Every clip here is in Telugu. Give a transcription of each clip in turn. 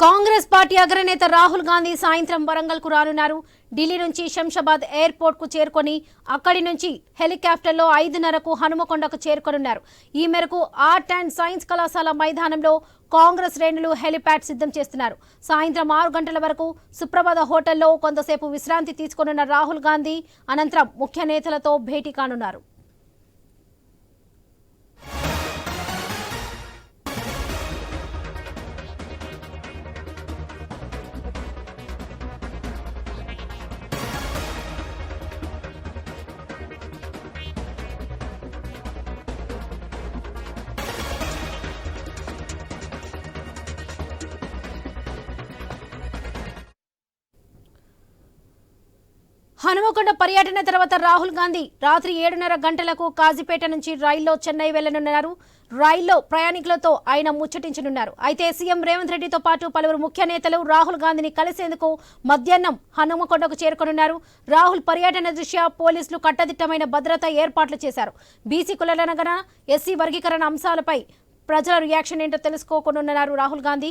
కాంగ్రెస్ పార్టీ అగ్రనేత రాహుల్ గాంధీ సాయంత్రం వరంగల్కు రానున్నారు. ఢిల్లీ నుంచి శంషాబాద్ ఎయిర్పోర్ట్కు చేరుకొని అక్కడి నుంచి హెలికాప్టర్లో ఐదున్నరకు హనుమకొండకు చేరుకోనున్నారు. ఈ మేరకు ఆర్ట్ అండ్ సైన్స్ కళాశాల మైదానంలో కాంగ్రెస్ శ్రేణులు హెలిప్యాడ్ సిద్ధం చేస్తున్నారు. సాయంత్రం ఆరు గంటల వరకు సుప్రభాత హోటల్లో కొంతసేపు విశ్రాంతి తీసుకొనున్న రాహుల్ గాంధీ అనంతరం ముఖ్య నేతలతో భేటీ కానున్నారు. హనుమకొండ పర్యటన తర్వాత రాహుల్ గాంధీ రాత్రి ఏడున్నర గంటలకు కాజీపేట నుంచి రైల్లో చెన్నై వెళ్ళనున్నారు రైల్లో ప్రయాణికులతో ఆయన ముచ్చటించనున్నారు. అయితే సీఎం రేవంత్ రెడ్డితో పాటు పలువురు ముఖ్య నేతలు రాహుల్ గాంధీని కలిసేందుకు మధ్యాహ్నం హనుమకొండకు చేరుకోనున్నారు. రాహుల్ పర్యటన దృష్ట్యా పోలీసులు కట్టదిట్టమైన భద్రత ఏర్పాట్లు చేశారు. బీసీ కులనగన ఎస్సీ వర్గీకరణ అంశాలపై ప్రజల రియాక్షన్ ఏంటో తెలుసుకోకుండా రాహుల్ గాంధీ.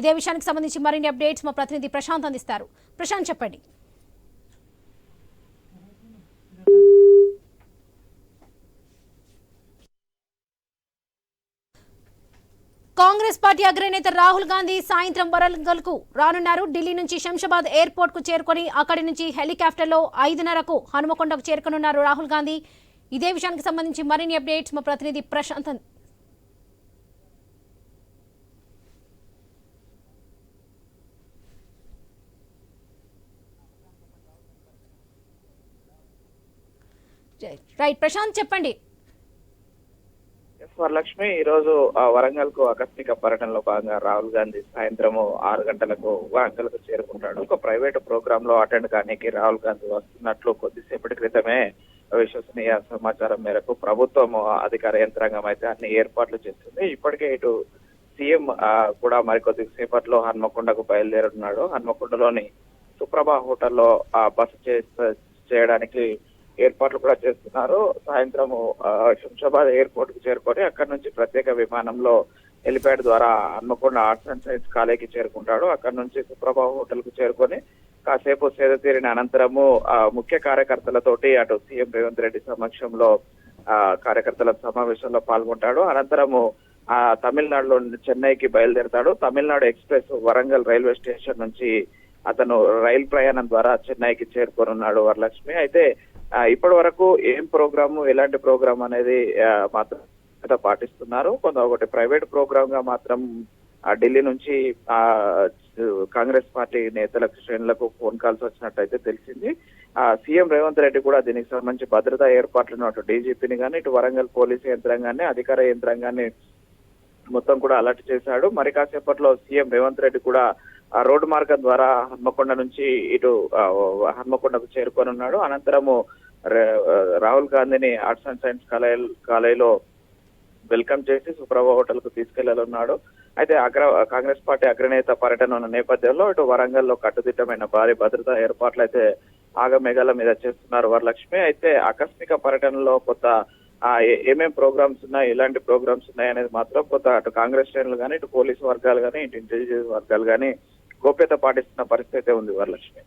ఇదే విషయానికి సంబంధించి మరిన్ని అప్డేట్స్ మా ప్రతినిధి ప్రశాంత్ అందిస్తారు. ప్రశాంత్ చెప్పండి. కాంగ్రెస్ పార్టీ అగ్రనేత రాహుల్ గాంధీ సాయంత్రం వరంగల్కు రానున్నారు. ఢిల్లీ నుంచి శంషాబాద్ ఎయిర్పోర్ట్కు చేరుకొని అక్కడి నుంచి హెలికాప్టర్లో ఐదున్నరకు హనుమకొండకు చేరుకునున్నారు రాహుల్ గాంధీ. ఇదే విషయానికి సంబంధించి మరిన్ని అప్డేట్స్ మా ప్రతినిధి ప్రశాంత్. రైట్ ప్రశాంత్ చెప్పండి. వరలక్ష్మి ఈ రోజు వరంగల్కు ఆకస్మిక పర్యటనలో భాగంగా రాహుల్ గాంధీ సాయంత్రము ఆరు గంటలకు వరంగల్కు చేరుకుంటాడు. ఒక ప్రైవేట్ ప్రోగ్రామ్లో అటెండ్ కానీ రాహుల్ గాంధీ వస్తున్నట్లు కొద్దిసేపటి క్రితమే విశ్వసనీయ సమాచారం మేరకు ప్రభుత్వం అధికార యంత్రాంగం అయితే అన్ని ఏర్పాట్లు చేస్తుంది. ఇప్పటికే ఇటు సీఎం కూడా మరికొద్ది సేపట్లో హన్మకొండకు బయలుదేరుతున్నాడు. హన్మకొండలోని సుప్రభ హోటల్లో ఆ, బస చే- చేయడానికి ఏర్పాట్లు కూడా చేస్తున్నారు. సాయంత్రం శంషాబాద్ ఎయిర్పోర్ట్కు చేరుకొని అక్కడ నుంచి ప్రత్యేక విమానంలో హెలిప్యాడ్ ద్వారా హన్మకొండ ఆర్ట్స్ అండ్ సైన్స్ కాలేజీకి చేరుకుంటాడు. అక్కడ నుంచి సుప్రభా హోటల్కు చేరుకొని కాసేపు సేద తీరిన అనంతరము ఆ, ముఖ్య కార్యకర్తలతోటి అటు సీఎం రేవంత్ రెడ్డి సమక్షంలో ఆ కార్యకర్తల సమావేశంలో పాల్గొంటాడు. అనంతరము ఆ తమిళనాడులో చెన్నైకి బయలుదేరతాడు. Tamil Nadu express Warangal railway station నుంచి అతను రైలు ప్రయాణం ద్వారా చెన్నైకి చేరుకోనున్నాడు వరలక్ష్మి. అయితే ఇప్పటి వరకు ఏం ప్రోగ్రాము ఎలాంటి ప్రోగ్రామ్ అనేది మాత్రం పాటిస్తున్నారు. కొంత ఒకటి ప్రైవేట్ ప్రోగ్రామ్గా మాత్రం ఆ ఢిల్లీ నుంచి ఆ కాంగ్రెస్ పార్టీ నేతలకు శ్రేణులకు ఫోన్ కాల్స్ వచ్చినట్టయితే తెలిసింది. ఆ సీఎం రేవంత్ రెడ్డి కూడా దీనికి సంబంధించి భద్రతా ఏర్పాట్లను అటు డీజీపీని కానీ ఇటు వరంగల్ పోలీసు యంత్రాంగాన్ని అధికార యంత్రాంగాన్ని మొత్తం కూడా అలర్ట్ చేశాడు. మరి కాసేపట్లో సీఎం రేవంత్ రెడ్డి కూడా రోడ్డు మార్గం ద్వారా హన్మకొండ నుంచి ఇటు హన్మకొండకు చేరుకొనున్నాడు అనంతరము రాహుల్ గాంధీని ఆర్ట్స్ అండ్ సైన్స్ కాలేజ్ కాలేజీలో వెల్కమ్ చేసి సుప్రభ హోటల్కు తీసుకెళ్ళనున్నాడు అయితే అగ్ర కాంగ్రెస్ పార్టీ అగ్రనేత పర్యటన ఉన్న నేపథ్యంలో ఇటు వరంగల్లో కట్టుదిట్టమైన భారీ భద్రతా ఏర్పాట్లు అయితే ఆగమేఘాల మీద చేస్తున్నారు వరలక్ష్మి. అయితే ఆకస్మిక పర్యటనలో కొత్త ఏమేం ప్రోగ్రామ్స్ ఉన్నాయి ఎలాంటి ప్రోగ్రామ్స్ ఉన్నాయి అనేది మాత్రం కొత్త అటు కాంగ్రెస్ శ్రేణులు కానీ ఇటు పోలీసు వర్గాలు కానీ ఇటు ఇంటెలిజెన్స్ వర్గాలు కానీ గోప్యత పాటిస్తున్న పరిస్థితి ఉంది వరలక్ష్మి.